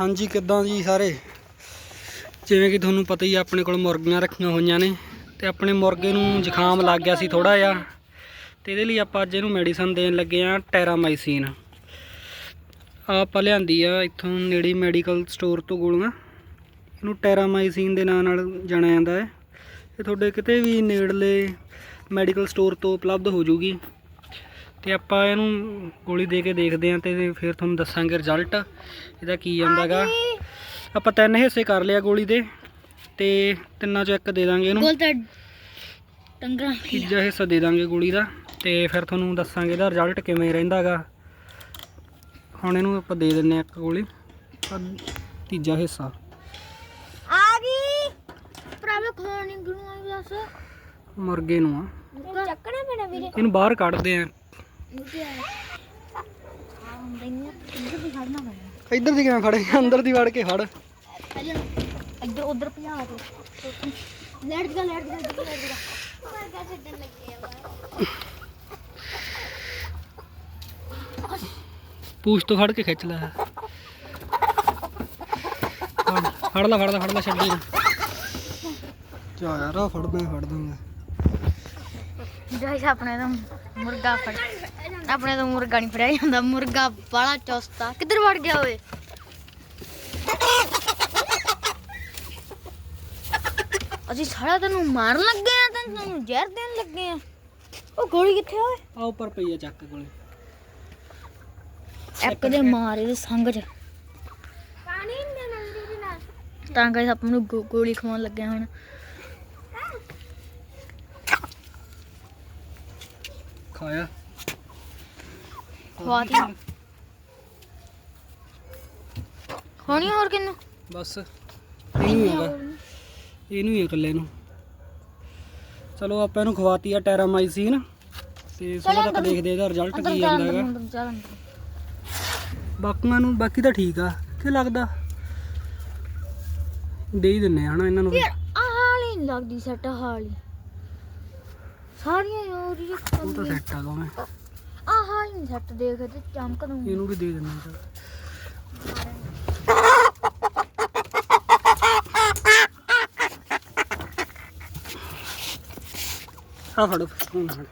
ਹਾਂਜੀ ਕਿੱਦਾਂ ਜੀ ਸਾਰੇ? ਜਿਵੇਂ ਕਿ ਤੁਹਾਨੂੰ ਪਤਾ ਹੀ ਆ, ਆਪਣੇ ਕੋਲ ਮੁਰਗੀਆਂ ਰੱਖੀਆਂ ਹੋਈਆਂ ਨੇ ਤੇ ਆਪਣੇ ਮੁਰਗੇ ਨੂੰ ਜ਼ੁਕਾਮ ਲੱਗ ਗਿਆ ਸੀ ਥੋੜਾ ਜਿਹਾ ਤੇ ਇਹਦੇ ਲਈ ਆਪਾਂ ਅੱਜ ਇਹਨੂੰ ਮੈਡੀਸਨ ਦੇਣ ਲੱਗੇ ਆ ਟੈਰਾਮਾਈਸਿਨ ਆਹ ਆਪਾਂ ਲਿਆਂਦੀ ਆ ਇੱਥੋਂ ਨੇੜੇ ਮੈਡੀਕਲ ਸਟੋਰ ਤੋਂ ਗੋਲੀਆਂ। ਇਹਨੂੰ ਟੈਰਾਮਾਈਸਿਨ ਦੇ ਨਾਂ ਨਾਲ ਜਾਣਿਆ ਜਾਂਦਾ ਹੈ। ਇਹ ਤੁਹਾਡੇ ਕਿਤੇ ਵੀ ਨੇੜਲੇ ਮੈਡੀਕਲ ਸਟੋਰ ਤੋਂ ਉਪਲਬਧ ਹੋ ਜੂਗੀ। ਤੇ ਆਪਾਂ ਇਹਨੂੰ ਗੋਲੀ ਦੇ ਕੇ ਦੇਖਦੇ ਆਂ ਤੇ ਫਿਰ ਤੁਹਾਨੂੰ ਦੱਸਾਂਗੇ ਰਿਜ਼ਲਟ ਇਹਦਾ ਕੀ ਆਉਂਦਾਗਾ? ਆਪਾਂ ਤਿੰਨ ਹਿੱਸੇ ਕਰ ਲਿਆ ਗੋਲੀ ਦੇ ਤੇ ਤਿੰਨਾਂ ਚੋਂ ਇੱਕ ਦੇ ਦਾਂਗੇ ਇਹਨੂੰ। ਟੰਗਰਾ ਤੀਜਾ ਹਿੱਸਾ ਦੇ ਦਾਂਗੇ ਗੋਲੀ ਦਾ ਤੇ ਫਿਰ ਤੁਹਾਨੂੰ ਦੱਸਾਂਗੇ ਇਹਦਾ ਰਿਜ਼ਲਟ ਕਿਵੇਂ ਰਹਿੰਦਾਗਾ। ਹੁਣ ਇਹਨੂੰ ਆਪਾਂ ਦੇ ਦਿੰਨੇ ਆ ਇੱਕ ਗੋਲੀ। ਤੀਜਾ ਹਿੱਸਾ। ਆ ਗਈ। ਭਰਾਵੇ ਖਾਣੀ ਗੁਰੂ ਦੱਸ ਮੁਰਗੇ ਨੂੰ ਆ। ਚੱਕਣਾ ਪੈਣਾ ਵੀਰੇ। ਇਹਨੂੰ ਬਾਹਰ ਕੱਢਦੇ ਆ ਇੱਧਰ ਦੀ ਕਿਵੇਂ ਖੜੇ ਅੰਦਰ ਦੀ ਵੜ ਕੇ ਫੜ। ਇੱਧਰ ਉਧਰ ਭਜਾ ਦੇ। ਲੈਟ ਦਾ ਲੈਟ ਦਾ ਲੈਟ ਦਾ ਪਰ ਕਾ ਛੱਡਣ ਲੱਗੇ ਆ ਪੂਛ ਤੋਂ ਫੜ ਕੇ ਖਿੱਚ ਲੈ। ਫੜ ਫੜ ਲੈ ਫੜ ਲੈ ਫੜ ਲੈ ਛੱਡੀ ਨਾ ਚਾ ਯਾਰ ਫੜਦਾ ਹੀ ਫੜ ਦੂੰਗਾ ਗਾਇਸ ਆਪਣੇ ਤੋਂ ਮੁਰਗਾ ਫੜ। ਆਪਣੇ ਤੋਂ ਮੁਰਗਾ ਨਹੀਂ ਫੜਿਆ ਜਾਂਦਾ ਮੁਰਗਾ ਬੜਾ ਚੁਸਤਾ। ਕਿੱਧਰ ਵੜ ਗਿਆ ਓਏ? ਅਸੀਂ ਸਾਰਾ ਤੈਨੂੰ ਮਾਰਨ ਲੱਗੇ ਆ ਤੈਨੂੰ ਤੈਨੂੰ ਜ਼ਹਿਰ ਦੇਣ ਲੱਗੇ ਆ। ਉਹ ਗੋਲੀ ਕਿੱਥੇ ਓਏ? ਆ ਉੱਪਰ ਪਈ ਆ ਚੱਕ ਕੋਲੇ ਇੱਕ ਦੇ ਮਾਰੇ ਦੇ ਸੰਗ ਚ। ਪਾਣੀ ਦੇ ਨੰਦੀ ਦੇ ਨਾਲ। ਤਾਂ ਗਾਇਸ ਆਪਾਂ ਨੂੰ ਗੋ- ਗੋਲੀ ਖਵਾਉਣ ਲੱਗੇ ਆ ਹੁਣ ਖਾਇਆ? ਖਵਾਤੀ। ਹੋਣੀ ਹੋਰ ਕਿੰਨੂੰ ਬਸ ਇਹਨੂੰ ਹੀ ਹੈਗਾ। ਇਹਨੂੰ ਹੀ ਆ ਇਕੱਲੇ ਨੂੰ। ਚਲੋ ਆਪਾਂ ਇਹਨੂੰ ਖਵਾਤੀ ਆ ਟੈਰਾਮਾਈਸਿਨ ਤੇ ਸਵੇਰ ਤੱਕ ਦੇਖਦੇ ਇਹਦਾ ਰਿਜ਼ਲਟ ਕੀ ਆਉਂਦਾ ਹੈਗਾ। ਬਾਕੀਆਂ ਨੂੰ ਬਾਕੀ ਤਾਂ ਠੀਕ ਆ। ਕੀ ਲੱਗਦਾ? ਦੇ ਹੀ ਦਿੰਨੇ ਹਨਾ ਇਹਨਾਂ ਨੂੰ। ਯਾਰ ਆਹ ਹਾਲੀ ਨਹੀਂ ਲੱਗਦੀ ਸੈੱਟ ਹਾਲੀ ਸਾਰੀਆਂ ਯਾਰ ਇਹ ਉਹ ਤਾਂ ਸੈੱਟ ਆ ਦੋਵੇਂ। ਆਹ ਸੈੱਟ ਦੇਖ ਤੇ ਚਮਕ ਦੂੰ ਇਹਨੂੰ ਵੀ ਦੇ ਦਿੰਨੇ ਆ। ਚੱਲ। ਆ ਫੜੋ ਹੁਣ ਫੜ।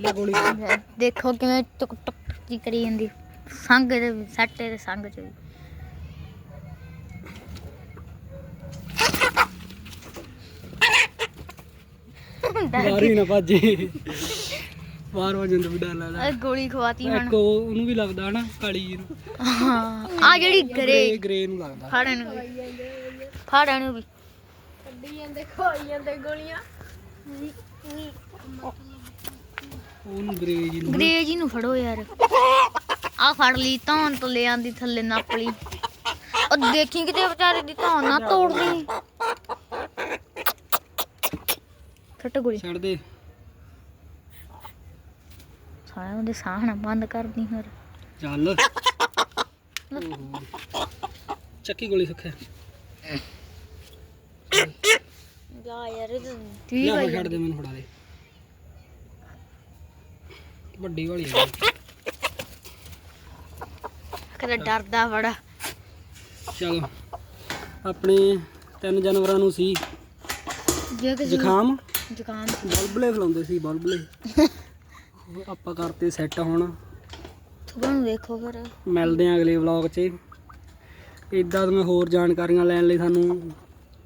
ਲੈ ਗੋਲੀ। ਦੇਖੋ ਕਿਵੇਂ ਟੁਕ ਟੁਕ ਜੀ ਕਰੀ ਜਾਂਦੀ। ਸੰਗ ਦੇ ਸੈੱਟ ਦੇ ਸੰਗ ਚ ਵੀ। ਨਾ ਭੱਜੇ। ਬਾਹਰ ਵਜਨ ਤੋਂ ਵੀ ਡਰ ਲੱਗਦਾ ਇਹ ਗੋਲੀ ਖਵਾਤੀ ਹੁਣ। ਇੱਕ ਉਹ- ਉਹਨੂੰ ਵੀ ਲੱਗਦਾ ਹਨਾ ਕਾਲੀ ਜੀ ਨੂੰ। ਹਾਂ ਆ ਜਿਹੜੀ ਗਰੇ ਗ੍ਰੇ ਨੂੰ ਲੱਗਦਾ। ਫੜ ਇਹਨੂੰ ਵੀ। ਫੜ ਇਹਨੂੰ ਵੀ। ਕੱਢੀ ਜਾਂਦੇ ਖੋਈ ਜਾਂਦੇ ਗੋਲੀਆਂ। ਉਹਨੂੰ ਗ੍ਰੇ ਜੀ ਨੂੰ। ਗਰੇ ਜੀ ਨੂੰ ਫੜੋ ਯਾਰ। ਆ ਫੜ ਲਈ ਧੌਣ ਤੋਂ ਲੈ ਆਂਦੀ ਥੱਲੇ ਨੱਪ ਲਈ ਉਹ ਦੇਖੀ ਕਿਤੇ ਵਿਚਾਰੇ ਦੀ ਧੌਣ ਨਾ ਤੋੜ ਲਈ ਛੱਟ ਗੋਲੀ ਛੱਡ ਦੇ। ਸਾਰਾ ਉਹਦੇ ਸਾਹ ਨਾ ਬੰਦ ਕਰਦੀ ਹੋਰ। ਚੱਲ। ਚੱਕੀ ਗੋਲੀ ਸੁੱਖਿਆ। ਜਾ ਯਾਰ ਇਹ ਤਾਂ ਠੀਕ ਛੱਡ ਦੇ ਮੈਨੂੰ ਫੜਾ ਦੇ। ਵੱਡੀ ਵਾਲੀ ਆ। ਕਦੇ ਡਰਦਾ ਬੜਾ। ਚਲੋ ਆਪਣੇ ਤਿੰਨ ਜਾਨਵਰਾਂ ਨੂੰ ਸੀ। ਜੇ ਕਿਸੇ ਜ਼ੁਕਾਮ। ਜ਼ੁਕਾਮ ਬਲਬਲੇ ਫਲਾਉਂਦੇ ਸੀ ਬਲਬਲੇ ਆਪਾਂ ਕਰਤੇ ਸੈੱਟ ਹੁਣ। ਸੁਬਹ ਨੂੰ ਦੇਖੋ ਫਿਰ। ਮਿਲਦੇ ਆਂ ਅਗਲੇ ਵਲੌਗ 'ਚ। ਇਦਾਂ ਦੀਆਂ ਹੋਰ ਜਾਣਕਾਰੀਆਂ ਲੈਣ ਲਈ ਸਾਨੂੰ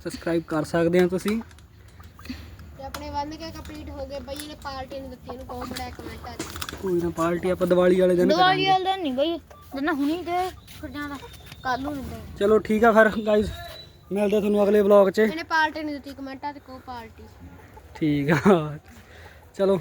ਸਬਸਕ੍ਰਾਈਬ ਕਰ ਸਕਦੇ ਆ ਤੁਸੀਂ। ਤੇ ਆਪਣੇ ਵੰਨ ਕੇ ਕੰਪਲੀਟ ਹੋ ਗਏ ਬਈ ਇਹਨੇ ਪਾਰਟੀ ਨੂੰ ਦਿੱਤੀ ਇਹਨੂੰ ਕੌਣ ਬੜਾ ਕਮੈਂਟ ਆ ਕੋਈ ਨਾ ਪਾਰਟੀ ਆਪਾਂ ਦੀਵਾਲੀ ਵਾਲੇ ਦਿਨ ਦਿਵਾਲੀ ਕਰਾਂਗੇ ਵਾਲੇ ਦਿਨ ਨਹੀਂ ਬਈ ਜਿੰਨਾ ਹੁਣੀ ਦੇ ਫਿਰ ਜਾਂਦਾ ਕੱਲ ਨੂੰ ਦਿੰਦੇ ਚਲੋ ਠੀਕ ਆ ਫਿਰ ਗਾਇਜ਼ ਮਿਲਦੇ ਤੁਹਾਨੂੰ ਅਗਲੇ ਵਲੌਗ 'ਚ। ਇਹਨੇ ਪਾਰਟੀ ਨਹੀਂ ਦਿੱਤੀ ਕਮੈਂਟਾਂ ਤੇ ਕੋ ਪਾਰਟੀ। ਠੀਕ ਆ। ਚਲੋ।